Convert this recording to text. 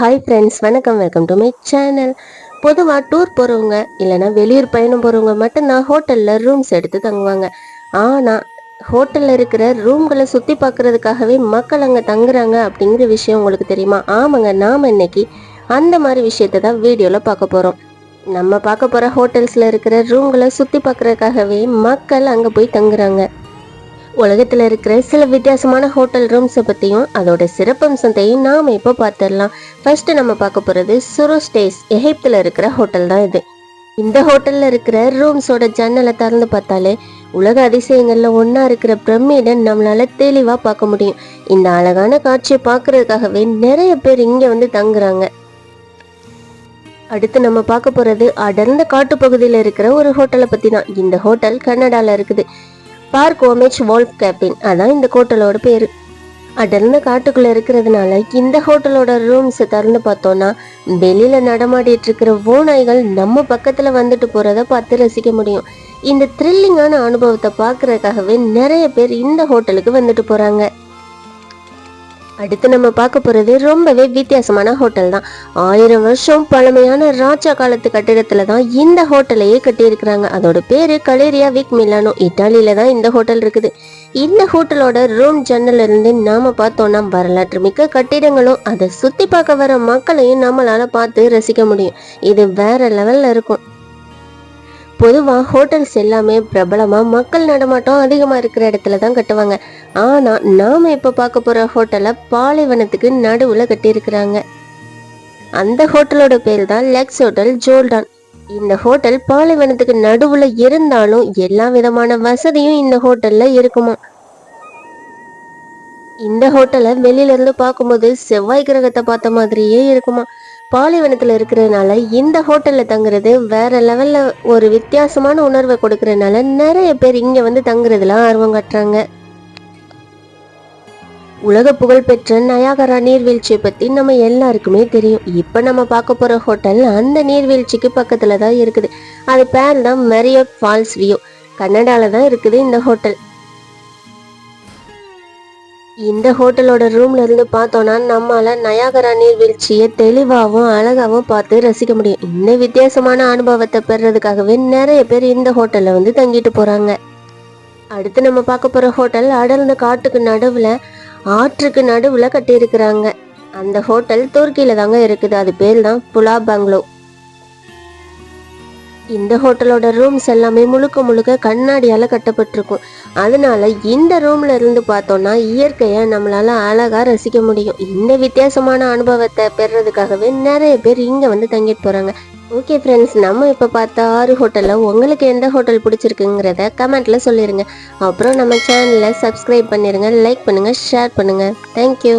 Hi friends வணக்கம் welcome to my channel பொதுவாக tour போகிறவங்க இல்லைன்னா வெளியூர் பயணம் போகிறவங்க மட்டும்தான் ஹோட்டலில் ரூம்ஸ் எடுத்து தங்குவாங்க. ஆனால் ஹோட்டலில் இருக்கிற ரூம்களை சுற்றி பார்க்குறதுக்காகவே மக்கள் அங்கே தங்குறாங்க அப்படிங்கிற விஷயம் உங்களுக்கு தெரியுமா? ஆமாங்க நாம் இன்னைக்கு அந்த மாதிரி விஷயத்தை தான் வீடியோவில் பார்க்க போகிறோம் நம்ம பார்க்க போகிற ஹோட்டல்ஸில் இருக்கிற ரூம்களை சுற்றி பார்க்குறதுக்காகவே மக்கள் அங்கே போய் தங்குறாங்க. உலகத்தில் இருக்கிற சில வித்தியாசமான ஹோட்டல் ரூம்ஸை பற்றியும் அதோட சிறப்பம்சத்தையும் நாம் இப்போ பார்த்துடலாம். ஃபர்ஸ்ட் நம்ம பார்க்க போகிறது சுரு ஸ்டேஸ் எகிப்தில் இருக்கிற ஹோட்டல் தான் இது. இந்த ஹோட்டலில் இருக்கிற ரூம்ஸோட ஜன்னலை திறந்து பார்த்தாலே உலக அதிசயங்களில் ஒன்றா இருக்கிற பிரமிடை நம்மளால தெளிவாக பார்க்க முடியும். இந்த அழகான காட்சியை பார்க்கறதுக்காகவே நிறைய பேர் இங்கே வந்து தங்குறாங்க. அடுத்து நம்ம பார்க்க போகிறது அடர்ந்த காட்டுப்பகுதியில் இருக்கிற ஒரு ஹோட்டலை பற்றி தான் இந்த ஹோட்டல் கன்னடாவில் இருக்குது. பார்க் ஓமேஜ் வோல்ஃப் கேபின் அதான் இந்த ஹோட்டலோட பேர். அடர்ந்த காட்டுக்குள்ள இருக்கிறதுனால இந்த ஹோட்டலோட ரூம்ஸை திறந்து பார்த்தோம்னா வெளியில நடமாடிட்டு இருக்கிற ஓநாய்கள் நம்ம பக்கத்துல வந்துட்டு போறத பார்த்து ரசிக்க முடியும். இந்த த்ரில்லிங்கான அனுபவத்தை பார்க்கறதுக்காகவே நிறைய பேர் இந்த ஹோட்டலுக்கு வந்துட்டு போறாங்க. அடுத்து நம்ம பார்க்க போகிறது ரொம்பவே வித்தியாசமான ஹோட்டல் தான். ஆயிரம் வருஷம் பழமையான ராஜா காலத்து கட்டிடத்தில் தான் இந்த ஹோட்டலையே கட்டியிருக்கிறாங்க. அதோட பேர் கலேரியா விக் மிலானோ. இட்டாலியில் தான் இந்த ஹோட்டல் இருக்குது. இந்த ஹோட்டலோட ரூம் ஜன்னல்ல இருந்து நாம பார்த்தோன்னா வரலாற்று மிக்க கட்டிடங்களும் அதை சுற்றி பார்க்க வர மக்களையும் நம்மளால் பார்த்து ரசிக்க முடியும். இது வேற லெவலில் இருக்கும். பொதுவாக ஹோட்டல்ஸ் எல்லாமே பிரபலமாக மக்கள் நடமாட்டம் அதிகமாக இருக்கிற இடத்துல தான் கட்டுவாங்க. ஆனால் நாம் இப்போ பார்க்க போகிற ஹோட்டலை பாலைவனத்துக்கு நடுவில் கட்டியிருக்கிறாங்க. அந்த ஹோட்டலோட பேர் தான் லெக்ஸ் ஹோட்டல் ஜோல்டான் இந்த ஹோட்டல் பாலைவனத்துக்கு நடுவில் இருந்தாலும் எல்லா விதமான வசதியும் இந்த ஹோட்டலில் இருக்குமா? இந்த ஹோட்டலை வெளியிலேருந்து பார்க்கும்போது செவ்வாய் கிரகத்தை பார்த்த மாதிரியே இருக்குமா? பாலைவனத்தில் இருக்கிறதுனால இந்த ஹோட்டலில் தங்குறது வேற லெவலில் ஒரு வித்தியாசமான உணர்வை கொடுக்கறதுனால நிறைய பேர் இங்கே வந்து தங்குறதுலாம் ஆர்வம் காட்டுறாங்க. உலக புகழ்பெற்ற நயாகரா நீர்வீழ்ச்சியை பற்றி நம்ம எல்லாருக்குமே தெரியும். இப்போ நம்ம பார்க்க போகிற ஹோட்டல் அந்த நீர்வீழ்ச்சிக்கு பக்கத்தில் தான் இருக்குது. அது பேர் தான் மெரியட் ஃபால்ஸ் வியூ கன்னடாவில் தான் இருக்குது இந்த ஹோட்டல். இந்த ஹோட்டலோட ரூம்ல இருந்து பார்த்தோம்னா நம்மளால நயாகரா நீர்வீழ்ச்சியை தெளிவாகவும் அழகாகவும் பார்த்து ரசிக்க முடியும். இந்த வித்தியாசமான அனுபவத்தை பெறதுக்காகவே நிறைய பேர் இந்த ஹோட்டல்ல வந்து தங்கிட்டு போறாங்க. அடுத்து நம்ம பார்க்க போற ஹோட்டல் அடர்ந்த காட்டுக்கு நடுவுல ஆற்றுக்கு நடுவுல கட்டியிருக்கிறாங்க. அந்த ஹோட்டல் துருக்கியில தாங்க இருக்குது. அது பேர் தான் புலா பங்களோ. இந்த ஹோட்டலோட ரூம்ஸ் எல்லாமே முழுக்க முழுக்க கண்ணாடியால் கட்டப்பட்டிருக்கும். அதனால இந்த ரூம்ல இருந்து பார்த்தோம்னா இயற்கையை நம்மளால அழகா ரசிக்க முடியும். இந்த வித்தியாசமான அனுபவத்தை பெறதுக்காகவே நிறைய பேர் இங்க வந்து தங்கிட்டு போறாங்க. ஓகே ஃப்ரெண்ட்ஸ் நம்ம இப்போ பார்த்த ஆறு ஹோட்டலில் உங்களுக்கு எந்த ஹோட்டல் பிடிச்சிருக்குங்கிறத கமெண்ட்டில் சொல்லிடுங்க அப்புறம் நம்ம சேனலை சப்ஸ்கிரைப் பண்ணிடுங்க லைக் பண்ணுங்கள் ஷேர் பண்ணுங்கள் தேங்க்யூ